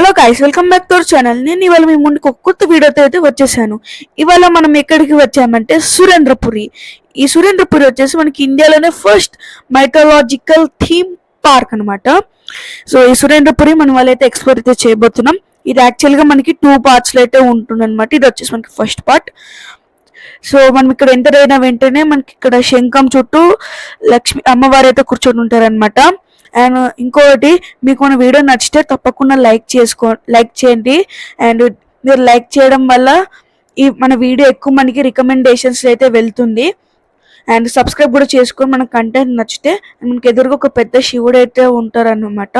Hello guys welcome back to our channel నేను ఇవాళ మీ ముందుకు ఒక కొత్త వీడియోతో అయితే వచ్చేసాను. ఇవాళ మనం ఎక్కడికి వచ్చామంటే సురేంద్రపురి. ఈ సురేంద్రపురి వచ్చేసి మనకి ఇండియాలోనే ఫస్ట్ మైథలాజికల్ థీమ్ పార్క్ అనమాట సో ఈ సురేంద్రపురి మనం వాళ్ళైతే ఎక్స్ప్లోర్ అయితే చేయబోతున్నాం. ఇది యాక్చువల్గా మనకి టూ పార్ట్స్లో అయితే ఉంటుంది అనమాట ఇది వచ్చేసి మనకి ఫస్ట్ పార్ట్ సో మనం ఇక్కడ ఎంటర్ అయిన వెంటనే మనకి ఇక్కడ శంఖం చుట్టూ లక్ష్మి అమ్మవారు అయితే కూర్చొని ఉంటారనమాట అండ్ uh, ఇంకొకటి మీకు మన వీడియో నచ్చితే తప్పకుండా లైక్ చేసుకో లైక్ చేయండి. అండ్ మీరు లైక్ చేయడం వల్ల ఈ మన వీడియో ఎక్కువ మనకి రికమెండేషన్స్ అయితే వెళ్తుంది. అండ్ సబ్స్క్రైబ్ కూడా చేసుకొని మన కంటెంట్ నచ్చితే మనకి ఎదురుగా ఒక పెద్ద శివుడు అయితే ఉంటారన్నమాట.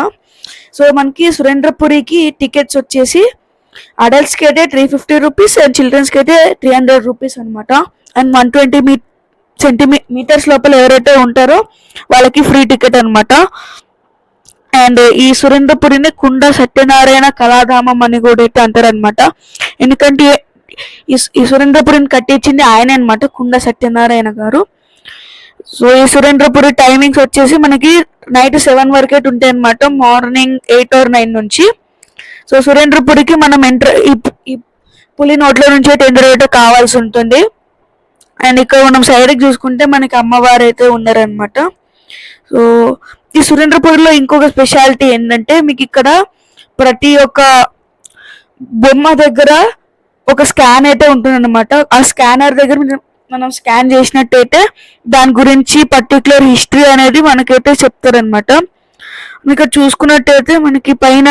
సో మనకి సురేంద్రపురికి టికెట్స్ వచ్చేసి అడల్ట్స్కి అయితే త్రీ ఫిఫ్టీ రూపీస్ అండ్ చిల్డ్రన్స్కి అయితే త్రీ హండ్రెడ్ రూపీస్ అనమాట అండ్ వన్ ట్వంటీ మీ సెంటిమీమీటర్స్ లోపల ఎవరైతే ఉంటారో వాళ్ళకి ఫ్రీ టికెట్ అనమాట అండ్ ఈ సురేంద్రపురిని కుండ సత్యనారాయణ కళాధామం అని కూడా అయితే అంటారనమాట ఎందుకంటే ఈ ఈ సురేంద్రపురిని కట్టించింది ఆయన అనమాట కుండ సత్యనారాయణ గారు. సో ఈ సురేంద్రపురి టైమింగ్స్ వచ్చేసి మనకి నైట్ సెవెన్ వరకే ఉంటాయి అనమాట మార్నింగ్ ఎయిట్ ఆర్ నైన్ నుంచి. సో సురేంద్రపురికి మనం ఎంటర్ ఈ పులి నోట్ల నుంచి అయితే ఎంటర్ అయితే కావాల్సి ఉంటుంది. అండ్ ఇక్కడ మనం సైడ్కి చూసుకుంటే మనకి అమ్మవారు అయితే ఉన్నారనమాట సో ఈ సురేంద్రపూర్లో ఇంకొక స్పెషాలిటీ ఏంటంటే మీకు ఇక్కడ ప్రతి ఒక్క బొమ్మ దగ్గర ఒక స్కాన్ అయితే ఉంటుందన్నమాట. ఆ స్కానర్ దగ్గర మనం స్కాన్ చేసినట్టయితే దాని గురించి పర్టికులర్ హిస్టరీ అనేది మనకైతే చెప్తారనమాట మీకు చూసుకున్నట్టయితే మనకి పైన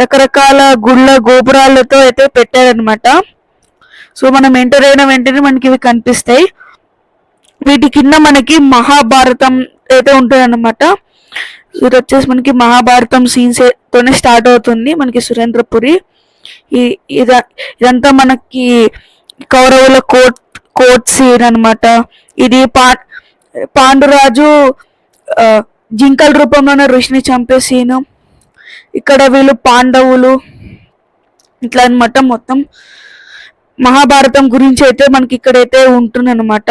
రకరకాల గుళ్ళ గోపురాలతో అయితే పెట్టారనమాట సో మనం ఎంటర్ అయిన వెంటనే మనకి ఇవి కనిపిస్తాయి. వీటి కింద మనకి మహాభారతం అయితే ఉంటుంది అనమాట ఇది వచ్చేసి మనకి మహాభారతం సీన్స్ తోనే స్టార్ట్ అవుతుంది మనకి సురేంద్రపురి. ఈ ఇద- ఇదంతా మనకి కౌరవుల కోట్ కోట్ సీన్ అనమాట ఇది పా పాండురాజు జింకల రూపంలోనే ఋషిని చంపే సీను. ఇక్కడ వీళ్ళు పాండవులు ఇట్లా అన్నమాట మొత్తం. మహాభారతం గురించి అయితే మనకి ఇక్కడైతే ఉంటుందన్నమాట.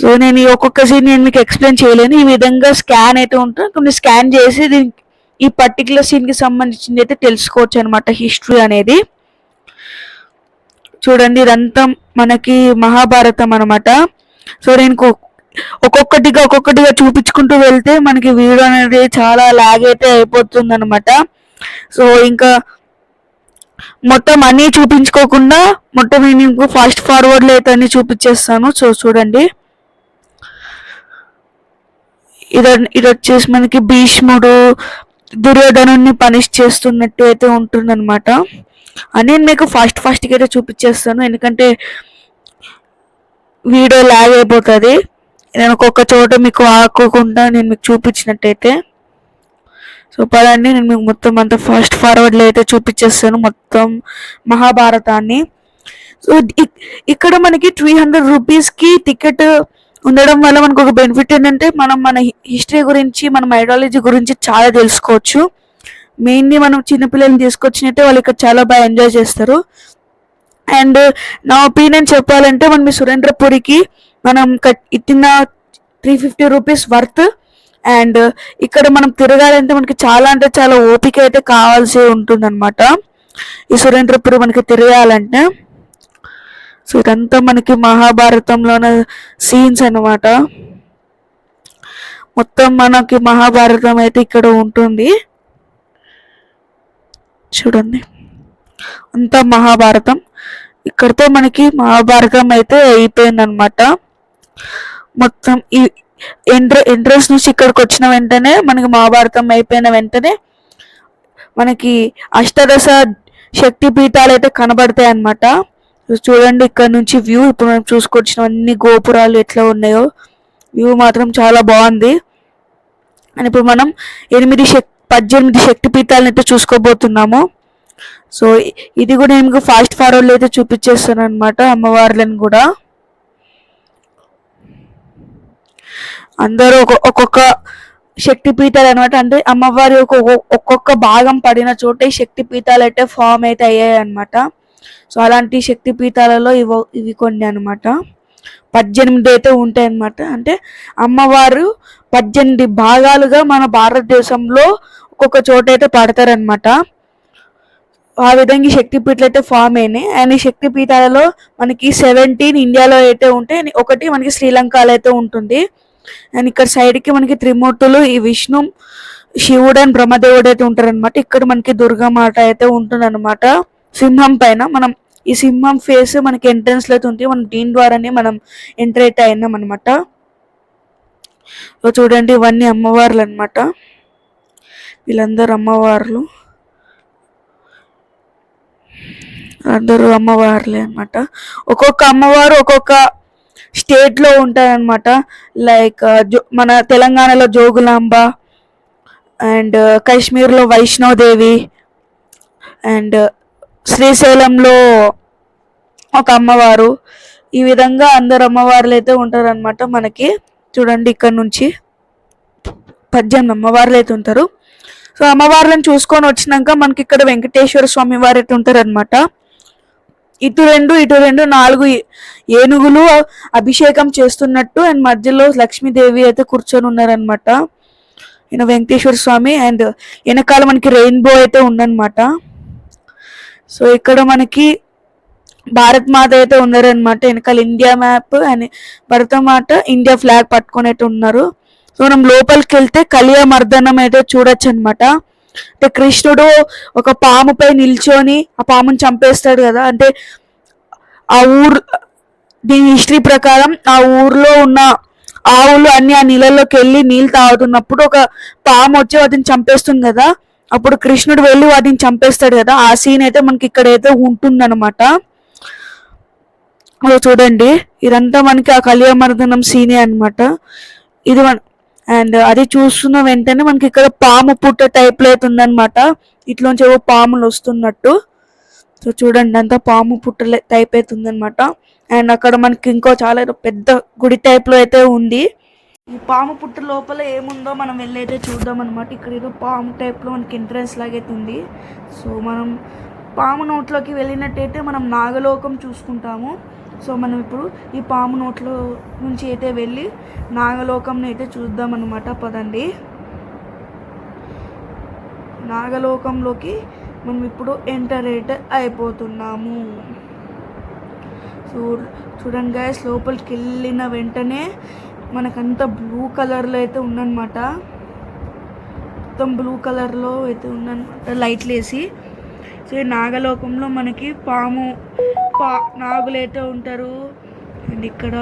సో నేను ఈ ఒక్కొక్క సీన్ నేను మీకు ఎక్స్ప్లెయిన్ చేయలేను. ఈ విధంగా స్కాన్ అయితే ఉంటుంది. కొన్ని స్కాన్ చేసి దీనికి ఈ పర్టికులర్ సీన్కి సంబంధించింది అయితే తెలుసుకోవచ్చు అనమాట హిస్టరీ అనేది. చూడండి ఇదంతా మనకి మహాభారతం అనమాట సో నేను ఒక్కొక్కటిగా ఒక్కొక్కటిగా చూపించుకుంటూ వెళ్తే మనకి వీడియో అనేది చాలా లాగ్ అయితే అయిపోతుంది అనమాట సో ఇంకా మొత్తం అన్నీ చూపించుకోకుండా మొత్తం నేను ఇంకో ఫాస్ట్ ఫార్వర్డ్లో అయితే అన్ని చూపించేస్తాను. సో చూడండి. ఇది ఇది వచ్చేసి మనకి భీష్ముడు దుర్యోధను పనిష్ చేస్తున్నట్టు అయితే ఉంటుందన్నమాట. అని నేను మీకు ఫాస్ట్ ఫాస్ట్గా అయితే చూపించేస్తాను. ఎందుకంటే వీడియో లాగ్ అయిపోతుంది. నేను ఒక్కొక్క చోట మీకు ఆకోకుండా నేను మీకు చూపించినట్టయితే. సో పదండి నేను మీకు మొత్తం అంతా ఫాస్ట్ ఫార్వర్డ్లో అయితే చూపించేస్తాను మొత్తం మహాభారతాన్ని. సో ఇ- ఇక్కడ మనకి త్రీ హండ్రెడ్ రూపీస్కి టికెట్ ఉండడం వల్ల మనకు ఒక బెనిఫిట్ ఏంటంటే మనం మన హిస్టరీ గురించి మన ఐడియాలజీ గురించి చాలా తెలుసుకోవచ్చు. మెయిన్లీ మనం చిన్నపిల్లల్ని తీసుకొచ్చినట్టే వాళ్ళు ఇక్కడ చాలా బాగా ఎంజాయ్ చేస్తారు. అండ్ నా ఒపీనియన్ చెప్పాలంటే మనం సురేంద్రపురికి మనం కట్- ఇచ్చిన three fifty rupees worth and uh, ఇక్కడ మనం తిరగాలంటే మనకి చాలా అంటే చాలా ఓపిక అయితే కావాల్సి ఉంటుందన్నమాట. ఈ సురేంద్రపురి మనకి తిరగాలంటే. సో ఇదంతా మనకి మహాభారతంలోన సీన్స్ అనమాట మొత్తం మనకి మహాభారతం అయితే ఇక్కడ ఉంటుంది. చూడండి. అంతా మహాభారతం. ఇక్కడితో మనకి మహాభారతం అయితే అయిపోయిందనమాట మొత్తం ఈ ఎంట్ర ఎంట్రన్స్ నుంచి ఇక్కడికి వచ్చిన వెంటనే మనకి మహాభారతం అయిపోయిన వెంటనే మనకి అష్టాదశ శక్తి పీఠాలు అయితే కనబడతాయి అన్నమాట. చూడండి ఇక్కడ నుంచి వ్యూ ఇప్పుడు మనం చూసుకొచ్చిన అన్ని గోపురాలు ఎట్లా ఉన్నాయో. వ్యూ మాత్రం చాలా బాగుంది. అని ఇప్పుడు మనం ఎనిమిది శక్తి పద్దెనిమిది శక్తి పీఠాలను అయితే చూసుకోబోతున్నాము. సో ఇది కూడా నేను ఫాస్ట్ ఫార్వర్డ్లో అయితే చూపించేస్తాను అనమాట అమ్మవార్లను కూడా. అందరూ ఒక్కొక్క శక్తి పీఠాలు అనమాట అంటే అమ్మవారి యొక్క ఒక్కొక్క భాగం పడిన చోట ఈ శక్తి పీఠాలు అయితే ఫామ్ అయితే అయ్యాయి అనమాట సో అలాంటి శక్తి పీఠాలలో ఇవి ఇవి కొన్ని అనమాట పద్దెనిమిది అయితే ఉంటాయి అనమాట అంటే అమ్మవారు పద్దెనిమిది భాగాలుగా మన భారతదేశంలో ఒక్కొక్క చోట అయితే పడతారనమాట ఆ విధంగా ఈ శక్తిపీఠాలు అయితే ఫామ్ అయినాయి. అండ్ ఈ శక్తి పీఠాలలో మనకి సెవెంటీన్ ఇండియాలో అయితే ఉంటే ఒకటి మనకి శ్రీలంకలో అయితే ఉంటుంది. అండ్ ఇక్కడ సైడ్కి మనకి త్రిమూర్తులు ఈ విష్ణు శివుడు అండ్ బ్రహ్మదేవుడు అయితే ఉంటారన్నమాట. ఇక్కడ మనకి దుర్గామాత అయితే ఉంటుందన్నమాట. సింహం పైన మనం ఈ సింహం ఫేస్ మనకి ఎంట్రన్స్లో అయితే ఉంది. మనం దీని ద్వారానే మనం ఎంటర్ అయితే అయినాం అనమాట చూడండి ఇవన్నీ అమ్మవార్లు అన్నమాట వీళ్ళందరూ అమ్మవార్లు. అందరూ అమ్మవార్లే అన్నమాట. ఒక్కొక్క అమ్మవారు ఒక్కొక్క స్టేట్లో లో లైక్ జో మన తెలంగాణలో జోగులాంబ అండ్ కాశ్మీర్లో వైష్ణోదేవి అండ్ శ్రీశైలంలో ఒక అమ్మవారు. ఈ విధంగా అందరు అమ్మవార్లు అయితే ఉంటారనమాట మనకి. చూడండి ఇక్కడ నుంచి పద్దెనిమిది అమ్మవార్లు అయితే ఉంటారు. సో అమ్మవార్లను చూసుకొని వచ్చినాక మనకి ఇక్కడ వెంకటేశ్వర స్వామి వారు అయితే ఉంటారనమాట ఇటు రెండు ఇటు రెండు నాలుగు ఏనుగులు అభిషేకం చేస్తున్నట్టు అండ్ మధ్యలో లక్ష్మీదేవి అయితే కూర్చొని ఉన్నారనమాట ఈయన వెంకటేశ్వర స్వామి అండ్ వెనకాల మనకి రెయిన్బో అయితే ఉందన్నమాట. సో ఇక్కడ మనకి భారత్ మాత అయితే ఉన్నారనమాట వెనకాల India map and Bharatmata India flag పట్టుకొని అయితే ఉన్నారు. సో మనం లోపలికి వెళ్తే కలియా మర్దనం అయితే చూడొచ్చు అనమాట అంటే కృష్ణుడు ఒక పాముపై నిల్చొని ఆ పాముని చంపేస్తాడు కదా. అంటే ఆ ఊరు దీని హిస్టరీ ప్రకారం ఆ ఊర్లో ఉన్న ఆవులు అన్ని ఆ నీళ్ళలోకి వెళ్ళి నీళ్ళు తాగుతున్నప్పుడు ఒక పాము వచ్చి వాటిని చంపేస్తుంది కదా. అప్పుడు కృష్ణుడు వెళ్ళి వాటిని చంపేస్తాడు కదా. ఆ సీన్ అయితే మనకి ఇక్కడైతే ఉంటుందన్నమాట. అదో చూడండి. ఇదంతా మనకి ఆ కలియమర్దనం సీనే అన్నమాట. ఇది అండ్ అది చూస్తున్న వెంటనే మనకి ఇక్కడ పాము పుట్ట టైప్లో అయితే ఉందన్నమాట. ఇట్లోంచి ఏవో పాములు వస్తున్నట్టు. సో చూడండి అంతా పాము పుట్ట టైప్ అయితే ఉందనమాట అండ్ అక్కడ మనకి ఇంకో చాలా పెద్ద గుడి టైప్లో అయితే ఉంది. ఈ పాము పుట్ట లోపల ఏముందో మనం వెళ్ళైతే చూద్దాం అనమాట ఇక్కడ ఏదో పాము టైప్లో మనకి ఎంట్రన్స్ లాగైతే ఉంది. సో మనం పాము నోట్లోకి వెళ్ళినట్టయితే మనం నాగలోకం చూసుకుంటాము. సో మనం ఇప్పుడు ఈ పాము నోట్లో నుంచి అయితే వెళ్ళి నాగలోకంని అయితే చూద్దాం అనమాట పదండి. నాగలోకంలోకి మనం ఇప్పుడు ఎంటర్ అయితే అయిపోతున్నాము. సో చూడండి గాయస్ లోపలికి వెళ్ళిన వెంటనే మనకంతా బ్లూ కలర్లో అయితే ఉందన్నమాట. మొత్తం బ్లూ కలర్లో అయితే ఉందన్నమాట లైట్లు వేసి సో ఈ నాగలోకంలో మనకి పాము పా నాగులు అయితే ఉంటారు. అండ్ ఇక్కడ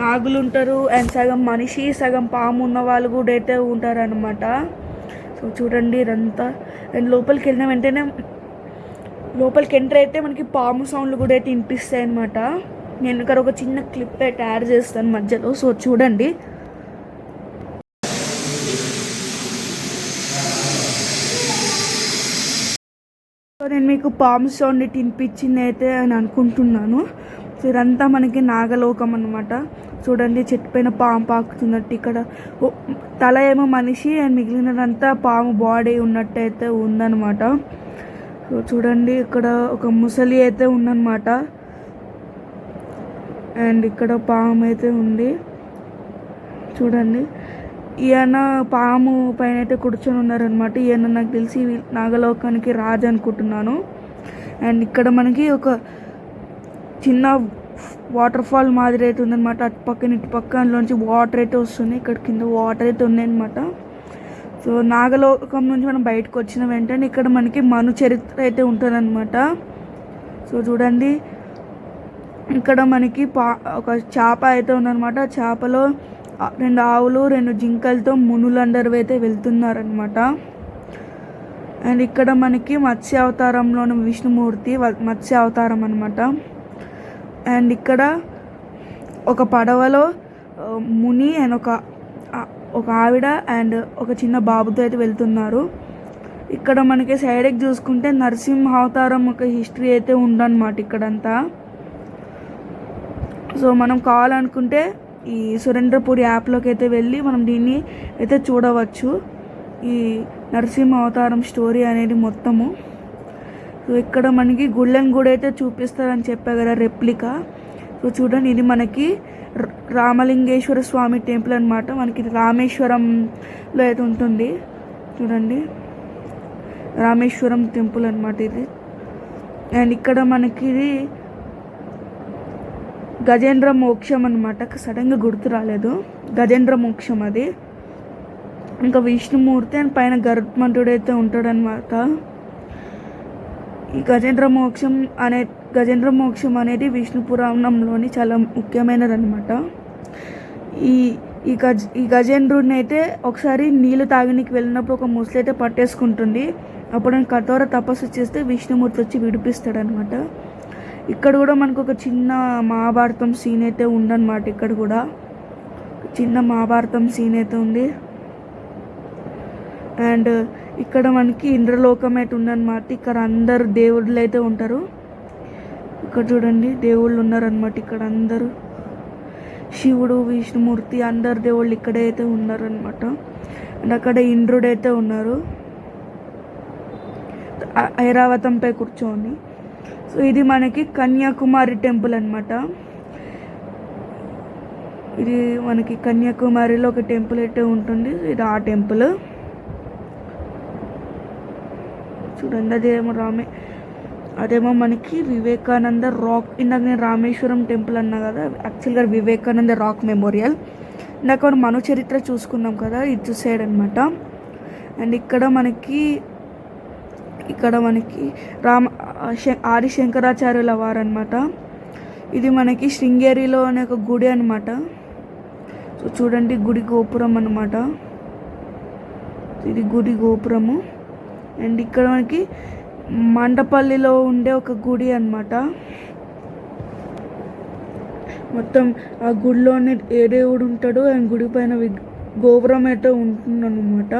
నాగులు ఉంటారు అండ్ సగం మనిషి సగం పాము ఉన్న వాళ్ళు కూడా అయితే ఉంటారు అనమాట సో చూడండి ఇదంతా. అండ్ లోపలికి వెళ్ళిన వెంటనే లోపలికి ఎంటర్ అయితే మనకి పాము సౌండ్లు కూడా అయితే వినిపిస్తాయి అనమాట నేను ఇక్కడ ఒక చిన్న క్లిప్ అయితే యాడ్ చేస్తాను మధ్యలో. సో చూడండి. మీకు పాము సౌండ్ వినిపించింది అయితే అని అనుకుంటున్నాను. సో ఇదంతా మనకి నాగలోకం అనమాట చూడండి చెట్టు పైన పాము పాకుతున్నట్టు ఇక్కడ. తల ఏమో మనిషి అండ్ మిగిలినదంతా పాము బాడీ ఉన్నట్టు అయితే ఉందన్నమాట. సో చూడండి ఇక్కడ ఒక ముసలి అయితే ఉందన్నమాట. అండ్ ఇక్కడ పాము అయితే ఉంది. చూడండి. ఈయన పాము పైన అయితే కూర్చొని ఉన్నారనమాట ఈయన నాకు తెలిసి నాగలోకానికి రాజు అనుకుంటున్నాను. అండ్ ఇక్కడ మనకి ఒక చిన్న వాటర్ ఫాల్ మాదిరి అయితే ఉందన్నమాట. అటు పక్కన ఇటు పక్కనలోంచి వాటర్ అయితే వస్తుంది. ఇక్కడ కింద వాటర్ అయితే ఉన్నాయన్నమాట. సో నాగలోకం నుంచి మనం బయటకు వచ్చిన వెంటనే ఇక్కడ మనకి మను చరిత్ర అయితే ఉంటుందన్నమాట. సో చూడండి. ఇక్కడ మనకి పా ఒక చేప అయితే ఉందన్నమాట. చేపలో రెండు ఆవులు రెండు జింకలతో మునులందరూ అయితే వెళ్తున్నారనమాట అండ్ ఇక్కడ మనకి మత్స్య అవతారంలోని విష్ణుమూర్తి వ- మత్స్య అవతారం అనమాట అండ్ ఇక్కడ ఒక పడవలో ముని అండ్ ఒక ఒక ఆవిడ అండ్ ఒక చిన్న బాబుతో అయితే వెళ్తున్నారు. ఇక్కడ మనకి సైడ్కి చూసుకుంటే నరసింహ అవతారం ఒక హిస్టరీ అయితే ఉందన్నమాట ఇక్కడంతా. సో మనం కావాలనుకుంటే ఈ సురేంద్రపూరి యాప్లోకి అయితే వెళ్ళి మనం దీన్ని అయితే చూడవచ్చు. ఈ నరసింహ అవతారం స్టోరీ అనేది మొత్తము. సో ఇక్కడ మనకి గుళ్ళని కూడా అయితే చూపిస్తారని చెప్పా కదా రెప్లికా. సో చూడండి ఇది మనకి రామలింగేశ్వర స్వామి టెంపుల్ అనమాట మనకి ఇది రామేశ్వరంలో అయితే ఉంటుంది. చూడండి. రామేశ్వరం టెంపుల్ అన్నమాట ఇది. అండ్ ఇక్కడ మనకి ఇది గజేంద్ర మోక్షం అనమాట సడన్గా గుర్తు రాలేదు. గజేంద్ర మోక్షం అది. ఇంకా విష్ణుమూర్తి అండ్ పైన గరుత్మంతుడు అయితే ఉంటాడనమాట ఈ గజేంద్ర మోక్షం అనే గజేంద్ర మోక్షం అనేది విష్ణు పురాణంలోని చాలా ముఖ్యమైనది అనమాట ఈ ఈ గజ ఈ గజేంద్రుడిని అయితే ఒకసారి నీళ్ళు తాగనికి వెళ్ళినప్పుడు ఒక ముసలి అయితే పట్టేసుకుంటుంది. అప్పుడు కఠోర తపస్సు చేస్తే విష్ణుమూర్తి వచ్చి విడిపిస్తాడనమాట ఇక్కడ కూడా మనకు ఒక చిన్న మహాభారతం సీన్ అయితే ఉందన్నమాట. ఇక్కడ కూడా చిన్న మహాభారతం సీన్ అయితే ఉంది. అండ్ ఇక్కడ మనకి ఇంద్రలోకం అయితే ఉందన్నమాట. ఇక్కడ అందరు దేవుళ్ళు అయితే ఉంటారు. ఇక్కడ చూడండి దేవుళ్ళు ఉన్నారనమాట ఇక్కడ అందరూ. శివుడు విష్ణుమూర్తి అందరు దేవుళ్ళు ఇక్కడే అయితే ఉన్నారనమాట అండ్ అక్కడ ఇంద్రుడైతే అయితే ఉన్నారు. ఐరావతంపై కూర్చొని సో ఇది మనకి కన్యాకుమారి టెంపుల్ అన్నమాట. ఇది మనకి కన్యాకుమారిలో ఒక టెంపుల్ అయితే ఉంటుంది. ఇది ఆ టెంపుల్. చూడండి అదేమో రామే అదేమో మనకి వివేకానంద రాక్ ఇందాక నేను రామేశ్వరం టెంపుల్ అన్నా కదా యాక్చువల్గా వివేకానంద రాక్ మెమోరియల్. ఇందాక మనం మను చరిత్ర చూసుకున్నాం కదా ఇది సైడ్ అనమాట అండ్ ఇక్కడ మనకి ఇక్కడ మనకి రామ ఆది శంకరాచార్యుల వారు అనమాట ఇది మనకి శృంగేరిలో అనే ఒక గుడి అనమాట సో చూడండి గుడి గోపురం అనమాట ఇది గుడి గోపురము. అండ్ ఇక్కడ మనకి మండపల్లిలో ఉండే ఒక గుడి అనమాట మొత్తం ఆ గుడిలోనే ఏ దేవుడు ఉంటాడు ఆయన గుడి పైన గోపురం అయితే ఉంటుందన్నమాట.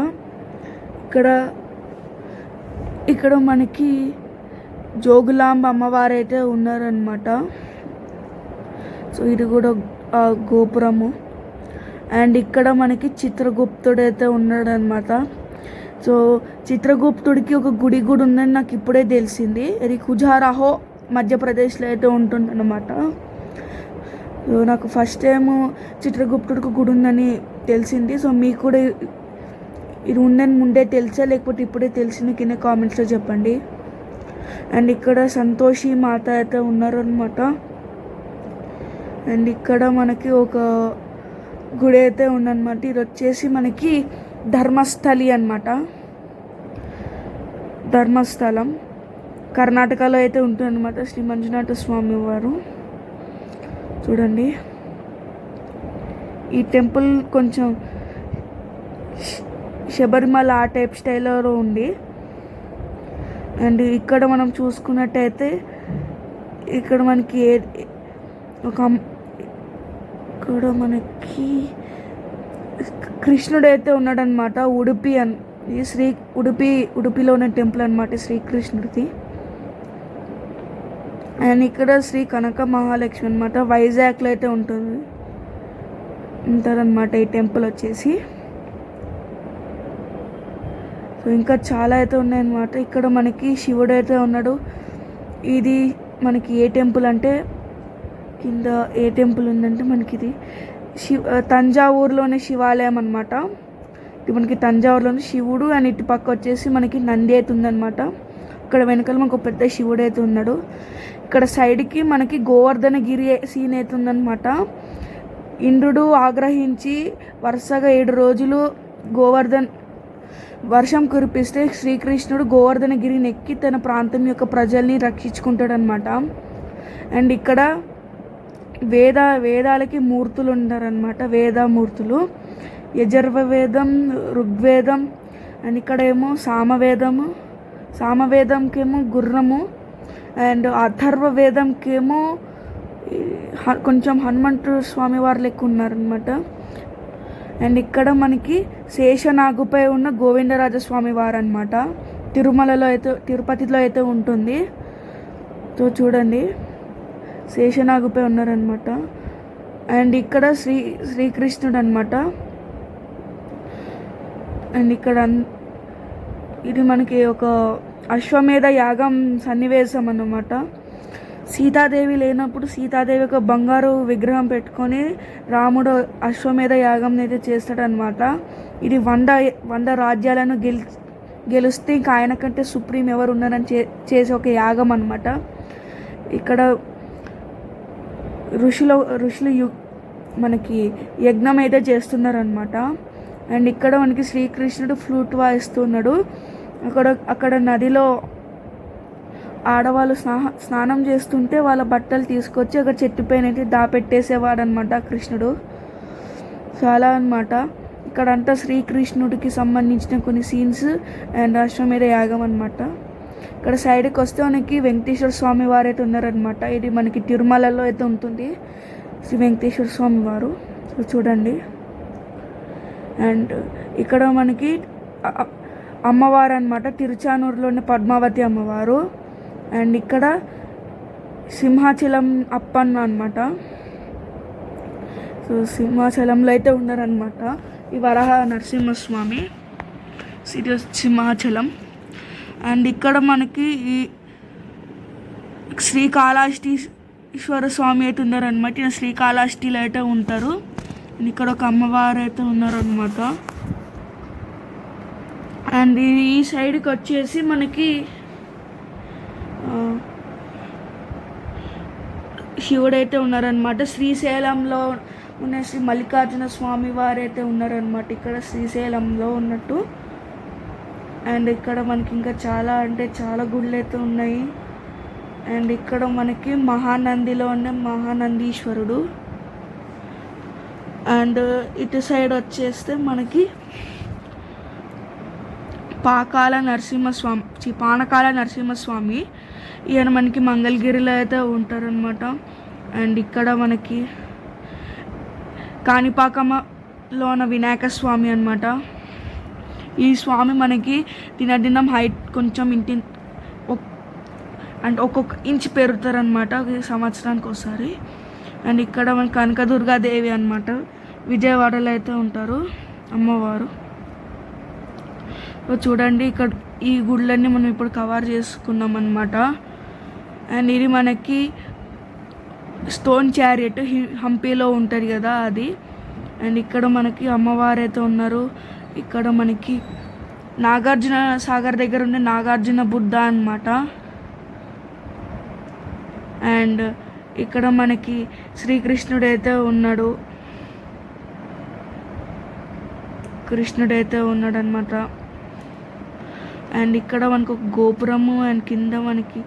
ఇక్కడ ఇక్కడ మనకి జోగులాంబ అమ్మవారు అయితే ఉన్నారనమాట సో ఇది కూడా ఆ గోపురము. అండ్ ఇక్కడ మనకి చిత్రగుప్తుడు అయితే ఉన్నాడనమాట సో చిత్రగుప్తుడికి ఒక గుడి కూడా ఉందని నాకు ఇప్పుడే తెలిసింది. ఇది ఖుజారాహో మధ్యప్రదేశ్లో అయితే ఉంటుందన్నమాట. సో నాకు ఫస్ట్ టైం చిత్రగుప్తుడికి గుడి ఉందని తెలిసింది. సో మీకు కూడా ఇది ఉందని ముందే తెలుసా లేకపోతే ఇప్పుడే తెలిసింది కింద కామెంట్స్లో చెప్పండి. అండ్ ఇక్కడ సంతోషి మాత అయితే ఉన్నారనమాట అండ్ ఇక్కడ మనకి ఒక గుడి అయితే ఉందన్నమాట. ఇది వచ్చేసి మనకి ధర్మస్థలి అనమాట ధర్మస్థలం. కర్ణాటకలో అయితే ఉంటుందన్నమాట శ్రీ మంజునాథ స్వామి వారు. చూడండి. ఈ టెంపుల్ కొంచెం శబరిమల ఆ టైప్ స్టైల్లో ఉంది. అండ్ ఇక్కడ మనం చూసుకున్నట్టయితే ఇక్కడ మనకి ఏ ఒక ఇక్కడ మనకి కృష్ణుడు అయితే ఉన్నాడనమాట ఉడిపి అని శ్రీ ఉడిపి ఉడిపిలో ఉన్న టెంపుల్ అనమాట శ్రీకృష్ణుడిది. అండ్ ఇక్కడ శ్రీ కనక మహాలక్ష్మి అనమాట వైజాగ్లో అయితే ఉంటుంది. ఉంటారనమాట ఈ టెంపుల్ వచ్చేసి. ఇంకా చాలా అయితే ఉన్నాయన్నమాట. ఇక్కడ మనకి శివుడు అయితే ఉన్నాడు. ఇది మనకి ఏ టెంపుల్ అంటే కింద ఏ టెంపుల్ ఉందంటే మనకి ఇది శివ తంజావూరులోని శివాలయం అనమాట ఇది మనకి తంజావూరులోని శివుడు అండ్ ఇటు పక్క వచ్చేసి మనకి నంది అయితే ఉందన్నమాట. ఇక్కడ వెనకాల మనకు ఒక పెద్ద శివుడు అయితే ఉన్నాడు. ఇక్కడ సైడ్కి మనకి గోవర్ధనగిరి సీన్ అయితే ఉందన్నమాట. ఇంద్రుడు ఆగ్రహించి వరుసగా ఏడు రోజులు గోవర్ధన్ వర్షం కురిపిస్తే శ్రీకృష్ణుడు గోవర్ధనగిరిని ఎక్కి తన ప్రాంతం యొక్క ప్రజల్ని రక్షించుకుంటాడనమాట అండ్ ఇక్కడ వేద వేదాలకి మూర్తులు ఉంటారనమాట వేదమూర్తులు. యజర్వవేదం ఋగ్వేదం అండ్ ఇక్కడ ఏమో సామవేదము సామవేదంకేమో గుర్రము అండ్ అథర్వవేదంకేమో కొంచెం హనుమంతు స్వామి వారు లెక్క ఉన్నారనమాట అండ్ ఇక్కడ మనకి శేషనాగుపై ఉన్న గోవిందరాజస్వామి వారు అనమాట తిరుమలలో అయితే తిరుపతిలో అయితే ఉంటుంది. సో చూడండి. శేషనాగుపై ఉన్నారనమాట అండ్ ఇక్కడ శ్రీ శ్రీకృష్ణుడు అనమాట అండ్ ఇక్కడ ఇది మనకి ఒక అశ్వమేధ యాగం సన్నివేశం అన్నమాట సీతాదేవి లేనప్పుడు సీతాదేవి ఒక బంగారు విగ్రహం పెట్టుకొని రాముడు అశ్వమేధ యాగం అయితే చేస్తాడనమాట ఇది వంద వంద రాజ్యాలను గెలి గెలిస్తే ఇంకా ఆయన కంటే సుప్రీం ఎవరు ఉన్నారని చే చేసే ఒక యాగం అనమాట ఇక్కడ ఋషుల ఋషులు యు మనకి యజ్ఞం అయితే చేస్తున్నారనమాట అండ్ ఇక్కడ మనకి శ్రీకృష్ణుడు ఫ్లూట్ వాయిస్తున్నాడు అక్కడ అక్కడ నదిలో ఆడవాళ్ళు స్నా స్నానం చేస్తుంటే వాళ్ళ బట్టలు తీసుకొచ్చి అక్కడ చెట్టు పైన దాపెట్టేసేవాడు అనమాట కృష్ణుడు. చాలా అనమాట ఇక్కడంతా శ్రీకృష్ణుడికి సంబంధించిన కొన్ని సీన్స్ అండ్ అశ్వమేధ యాగం అనమాట ఇక్కడ సైడ్కి వస్తే మనకి వెంకటేశ్వర స్వామి వారు అయితే ఉన్నారనమాట ఇది మనకి తిరుమలలో అయితే ఉంటుంది. శ్రీ వెంకటేశ్వర స్వామి వారు. చూడండి. అండ్ ఇక్కడ మనకి అమ్మవారు అనమాట తిరుచానూరులోని పద్మావతి అమ్మవారు. అండ్ ఇక్కడ సింహాచలం అప్పన్న అనమాట సో సింహాచలంలో అయితే ఉన్నారనమాట ఈ వరహ నరసింహస్వామి ఇది సింహాచలం. అండ్ ఇక్కడ మనకి ఈ శ్రీకాళహస్తీశ్వర స్వామి అయితే ఉన్నారనమాట ఈయన శ్రీకాళహస్తిలో అయితే ఉంటారు. అండ్ ఇక్కడ ఒక అమ్మవారు అయితే ఉన్నారనమాట అండ్ ఈ సైడ్కి వచ్చేసి మనకి శివుడైతే ఉన్నారనమాట శ్రీశైలంలో ఉన్న శ్రీ మల్లికార్జున స్వామి వారు అయితే ఉన్నారనమాట ఇక్కడ శ్రీశైలంలో ఉన్నట్టు. అండ్ ఇక్కడ మనకి ఇంకా చాలా అంటే చాలా గుళ్ళు అయితే ఉన్నాయి. అండ్ ఇక్కడ మనకి మహానందిలో ఉన్న మహానందీశ్వరుడు. అండ్ ఇటు సైడ్ వచ్చేస్తే మనకి పాకాల నరసింహస్వామి పానకాల నరసింహస్వామి ఈయన మనకి మంగళగిరిలో అయితే ఉంటారనమాట అండ్ ఇక్కడ మనకి కాణిపాకమలో ఉన్న వినాయక స్వామి అనమాట ఈ స్వామి మనకి తినదినం హైట్ కొంచెం ఇంటి ఒక్- అంటే ఒక్కొక్క ఇంచ్ పెరుగుతారనమాట సంవత్సరానికి ఒకసారి. అండ్ ఇక్కడ మన కనకదుర్గాదేవి అనమాట విజయవాడలో అయితే ఉంటారు అమ్మవారు. చూడండి ఇక్కడ ఈ గుళ్ళన్నీ మనం ఇప్పుడు కవర్ చేసుకున్నాం అనమాట అండ్ ఇది మనకి స్టోన్ చారియట్ హంపీలో ఉంటుంది కదా అది. అండ్ ఇక్కడ మనకి అమ్మవారు అయితే ఉన్నారు. ఇక్కడ మనకి నాగార్జున సాగర్ దగ్గర ఉండే నాగార్జున బుద్ధ అన్నమాట. అండ్ ఇక్కడ మనకి శ్రీకృష్ణుడు అయితే ఉన్నాడు. కృష్ణుడైతే ఉన్నాడు అనమాట అండ్ ఇక్కడ మనకు ఒక గోపురము అండ్ కింద మనకి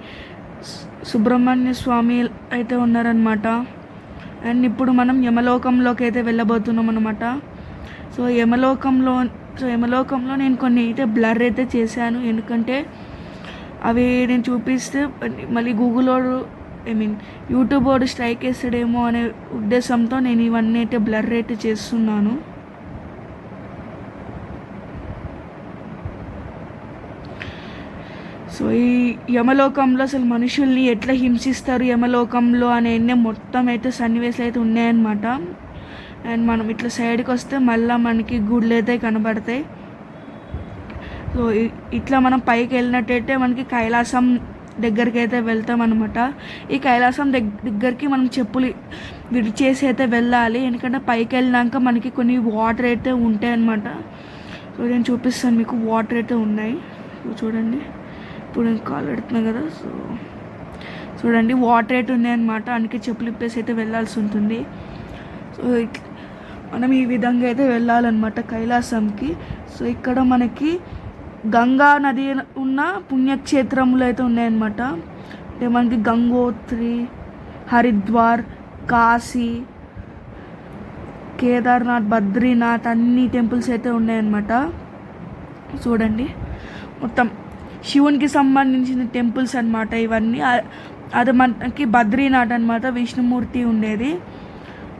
సుబ్రహ్మణ్య స్వామి అయితే ఉన్నారనమాట అండ్ ఇప్పుడు మనం యమలోకంలోకి అయితే వెళ్ళబోతున్నాం అనమాట సో యమలోకంలో సో యమలోకంలో నేను కొన్ని అయితే బ్లర్ అయితే చేశాను. ఎందుకంటే అవి నేను చూపిస్తే మళ్ళీ గూగుల్ వాడు ఐ మీన్ యూట్యూబ్ వాడు స్ట్రైక్ వేస్తాడేమో అనే ఉద్దేశంతో నేను ఇవన్నీ అయితే బ్లర్ అయితే చేస్తున్నాను. సో ఈ యమలోకంలో అసలు మనుషుల్ని ఎట్లా హింసిస్తారు యమలోకంలో అనే మొత్తం అయితే సన్నివేశాలు అయితే ఉన్నాయన్నమాట. అండ్ మనం ఇట్లా సైడ్కి వస్తే మళ్ళీ మనకి గుళ్ళు అయితే కనబడతాయి. సో ఇట్లా మనం పైకి వెళ్ళినట్టయితే మనకి కైలాసం దగ్గరికి అయితే వెళ్తాం అనమాట ఈ కైలాసం దగ్- దగ్గరికి మనం చెప్పులు విడిచేసి అయితే వెళ్ళాలి. ఎందుకంటే పైకి వెళ్ళినాక మనకి కొన్ని వాటర్ అయితే ఉంటాయి అనమాట సో నేను చూపిస్తాను మీకు వాటర్ అయితే ఉన్నాయి. చూడండి. ఇప్పుడు నేను కాల్ పెడుతున్నా కదా సో చూడండి వాటర్ అయితే ఉన్నాయన్నమాట. అందుకే చెప్పులు ఇప్పేసి అయితే వెళ్ళాల్సి ఉంటుంది. సో మనం ఈ విధంగా అయితే వెళ్ళాలన్నమాట కైలాసంకి. సో ఇక్కడ మనకి గంగా నది ఉన్న పుణ్యక్షేత్రములు అయితే ఉన్నాయన్నమాట. అంటే మనకి గంగోత్రి హరిద్వార్ కాశీ కేదార్నాథ్ బద్రీనాథ్ అన్ని టెంపుల్స్ అయితే ఉన్నాయన్నమాట. చూడండి మొత్తం శివునికి సంబంధించిన టెంపుల్స్ అన్నమాట ఇవన్నీ. అది మనకి బద్రీనాథ్ అన్నమాట విష్ణుమూర్తి ఉండేది.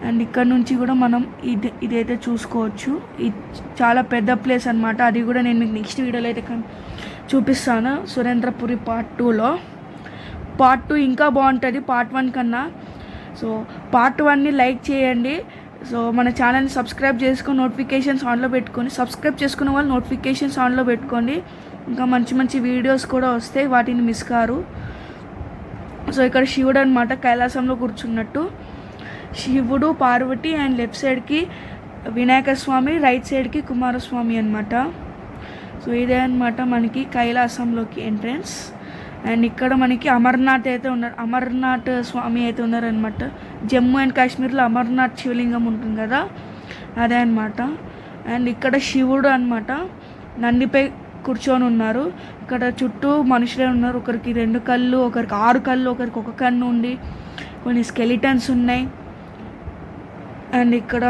అండ్ ఇక్కడ నుంచి కూడా మనం ఇది ఇదైతే చూసుకోవచ్చు. ఇది చాలా పెద్ద ప్లేస్ అన్నమాట. అది కూడా నేను మీకు నెక్స్ట్ వీడియోలో అయితే కన్- చూపిస్తాను. సురేంద్రపురి పార్ట్ టూలో పార్ట్ టూ ఇంకా బాగుంటుంది పార్ట్ వన్ కన్నా. సో పార్ట్ వన్ని లైక్ చేయండి. సో మన ఛానల్ని సబ్స్క్రైబ్ చేసుకొని నోటిఫికేషన్స్ ఆన్లో పెట్టుకొని సబ్స్క్రైబ్ చేసుకున్న వాళ్ళు నోటిఫికేషన్స్ ఆన్లో పెట్టుకోండి. ఇంకా మంచి మంచి వీడియోస్ కూడా వస్తాయి వాటిని మిస్ కారు. సో ఇక్కడ శివుడు అనమాట కైలాసంలో కూర్చున్నట్టు. శివుడు పార్వతి అండ్ లెఫ్ట్ సైడ్కి వినాయక స్వామి రైట్ సైడ్కి కుమారస్వామి అనమాట సో ఇదే అనమాట మనకి కైలాసంలోకి ఎంట్రన్స్ అండ్ ఇక్కడ మనకి అమర్నాథ్ అయితే ఉన్నారు అమర్నాథ్ స్వామి అయితే ఉన్నారనమాట జమ్మూ అండ్ కాశ్మీర్లో అమర్నాథ్ శివలింగం ఉంటుంది కదా అదే అనమాట అండ్ ఇక్కడ శివుడు అనమాట నందిపై కూర్చొని ఉన్నారు. ఇక్కడ చుట్టూ మనుషులే ఉన్నారు. ఒకరికి రెండు కళ్ళు ఒకరికి ఆరు కళ్ళు ఒకరికి ఒక కన్ను ఉండి కొన్ని స్కెలిటన్స్ ఉన్నాయి. అండ్ ఇక్కడ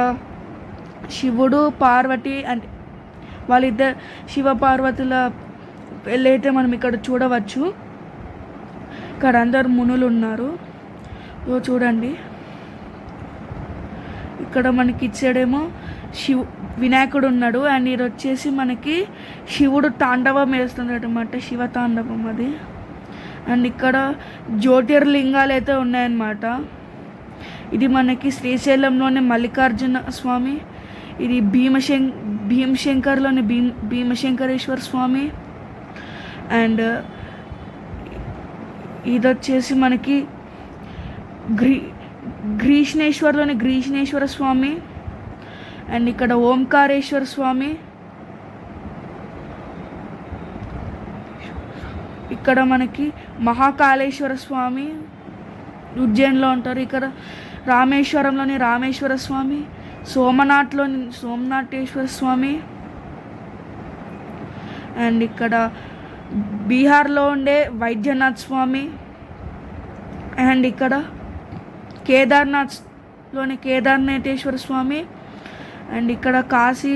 శివుడు పార్వతి అండ్ వాళ్ళిద్దరు శివ పార్వతుల పెళ్ళైతే మనం ఇక్కడ చూడవచ్చు. ఇక్కడ అందరు మునులు ఉన్నారు. ఓ చూడండి. ఇక్కడ మనకి ఇచ్చాడేమో శివు వినాయకుడు ఉన్నాడు అండ్ ఇది వచ్చేసి మనకి శివుడు తాండవం వేస్తుంది అనమాట శివ తాండవం అది. అండ్ ఇక్కడ జ్యోతిర్లింగాలు అయితే ఉన్నాయన్నమాట. ఇది మనకి శ్రీశైలంలోని మల్లికార్జున స్వామి ఇది భీమశం భీమశంకర్లోని భీమ భీమశంకరేశ్వర స్వామి. అండ్ ఇది వచ్చేసి మనకి గ్రీ గ్రీష్ణేశ్వర్లోని గ్రీష్ణేశ్వర స్వామి. అండ్ ఇక్కడ ఓంకారేశ్వర స్వామి. ఇక్కడ మనకి మహాకాళేశ్వర స్వామి ఉజ్జయిన్లో ఉంటారు. ఇక్కడ రామేశ్వరంలోని రామేశ్వర స్వామి సోమనాథ్లోని సోమనాథేశ్వర స్వామి. అండ్ ఇక్కడ బీహార్లో ఉండే వైద్యనాథ్ స్వామి. అండ్ ఇక్కడ కేదార్నాథ్లోని కేదార్నాథేశ్వర స్వామి. అండ్ ఇక్కడ కాశీ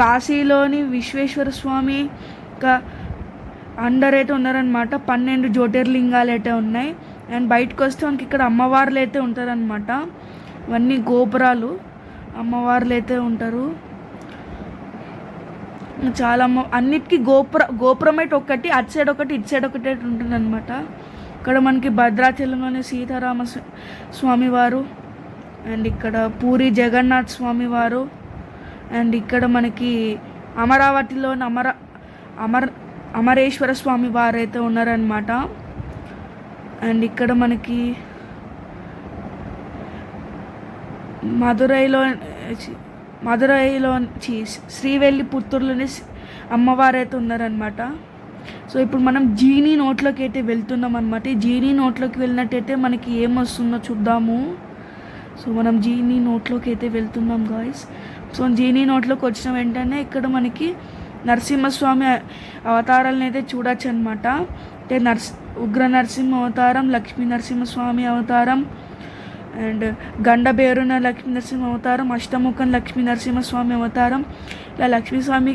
కాశీలోని విశ్వేశ్వర స్వామి ఇంకా అండర్ అయితే ఉన్నారనమాట పన్నెండు జ్యోతిర్లింగాలు అయితే ఉన్నాయి. అండ్ బయటకు వస్తే మనకి ఇక్కడ అమ్మవార్లు అయితే ఉంటారనమాట ఇవన్నీ గోపురాలు. అమ్మవార్లు అయితే ఉంటారు. చాలా అమ్మ అన్నిటికీ గోపుర గోపురం అయితే ఒకటి అటు సైడ్ ఒకటి ఇటు సైడ్ ఒకటి ఉంటుంది అనమాట ఇక్కడ మనకి భద్రాచలంలోని సీతారామ స్వామివారు అండ్ ఇక్కడ పూరి జగన్నాథ్ స్వామివారు అండ్ ఇక్కడ మనకి అమరావతిలోని అమర అమర్ అమరేశ్వర స్వామి వారు అయితే ఉన్నారనమాట అండ్ ఇక్కడ మనకి మధురైలో మధురైలో మదురైలో శ్రీవెల్లి పుత్తూరులోని అమ్మవారు అయితే ఉన్నారనమాట సో ఇప్పుడు మనం జీనీ నోట్లోకి అయితే వెళ్తున్నాం అనమాట ఈ జీనీ నోట్లోకి వెళ్ళినట్టయితే మనకి ఏం వస్తుందో చూద్దాము. సో మనం జీనీ నోట్లోకి అయితే వెళ్తున్నాం గాయస్ సో జీనీ నోట్లోకి వచ్చిన వెంటనే ఇక్కడ మనకి నరసింహస్వామి అవతారాలను అయితే చూడొచ్చు అనమాట అంటే నర్స్ ఉగ్ర నరసింహ అవతారం లక్ష్మీ నరసింహస్వామి అవతారం అండ్ గండబేరున లక్ష్మీ నరసింహ అవతారం అష్టముఖం లక్ష్మీ నరసింహస్వామి అవతారం. ఇలా లక్ష్మీస్వామి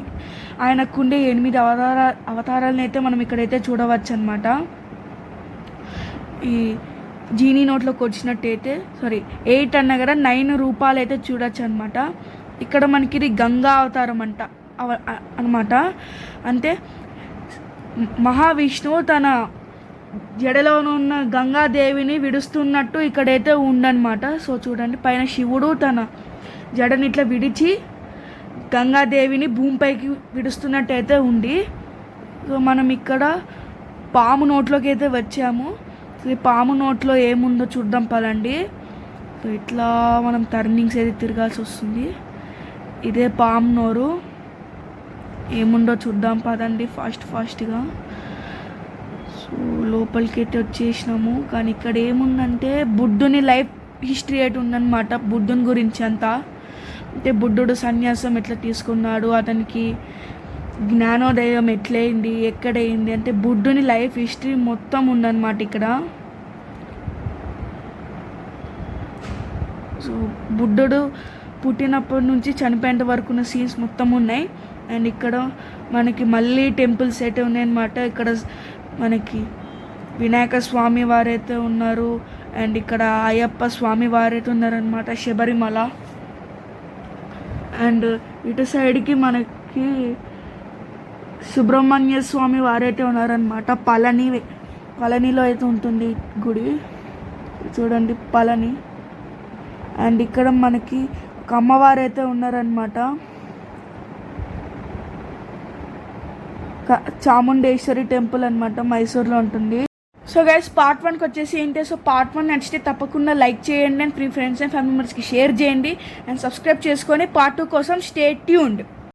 ఆయనకుండే ఎనిమిది అవతార అవతారాలను అయితే మనం ఇక్కడైతే చూడవచ్చు అనమాట ఈ జీనీ నోట్లోకి వచ్చినట్టయితే సారీ ఎయిట్ అన్న కదా నైన్ రూపాయలు అయితే చూడొచ్చు అనమాట ఇక్కడ మనకి ఇది గంగా అవతారం అంట అనమాట అంటే మహావిష్ణువు తన జడలో ఉన్న గంగాదేవిని విడుస్తున్నట్టు ఇక్కడైతే ఉండనమాట సో చూడండి పైన శివుడు తన జడని ఇట్లా విడిచి గంగాదేవిని భూమిపైకి విడుస్తున్నట్టయితే ఉంది. సో మనం ఇక్కడ పాము నోట్లోకి అయితే వచ్చాము. ఈ పాము నోట్లో ఏముందో చూద్దాం పదండి. సో ఇట్లా మనం టర్నింగ్స్ అయితే తిరగాల్సి వస్తుంది. ఇదే పాము నోరు. ఏముందో చూద్దాం పదండి ఫాస్ట్ ఫాస్ట్గా. సో లోపలికి అయితే వచ్చేసినాము. కానీ ఇక్కడ ఏముందంటే బుద్ధుని లైఫ్ హిస్టరీ అయితే ఉందన్నమాట. బుద్ధుని గురించి అంతా. అంటే బుద్ధుడు సన్యాసం ఎట్లా తీసుకున్నాడు అతనికి జ్ఞానోదయం ఎట్లయింది ఎక్కడైంది అంటే బుద్ధుని లైఫ్ హిస్టరీ మొత్తం ఉందన్నమాట ఇక్కడ. సో బుద్ధుడు పుట్టినప్పటి నుంచి చనిపోయేంత వరకు ఉన్న సీన్స్ మొత్తం ఉన్నాయి. అండ్ ఇక్కడ మనకి మళ్ళీ టెంపుల్స్ అయితే ఉన్నాయన్నమాట. ఇక్కడ మనకి వినాయక స్వామి వారైతే ఉన్నారు. అండ్ ఇక్కడ అయ్యప్ప స్వామి వారైతే ఉన్నారనమాట శబరిమల. అండ్ ఇటు సైడ్కి మనకి సుబ్రహ్మణ్య స్వామి వారైతే ఉన్నారనమాట పళని పళనిలో అయితే ఉంటుంది గుడి. చూడండి పళని. అండ్ ఇక్కడ మనకి ఒక అమ్మవారు అయితే ఉన్నారనమాట చాముండేశ్వరి టెంపుల్ అనమాట మైసూర్లో ఉంటుంది. సో గైస్ పార్ట్ వన్కి వచ్చేసి ఏంటి? సో పార్ట్ వన్ నచ్చితే తప్పకుండా లైక్ చేయండి and free friends and family మెంబర్స్కి షేర్ చేయండి అండ్ సబ్స్క్రైబ్ చేసుకొని పార్ట్ టూ కోసం స్టే ట్యూన్డ్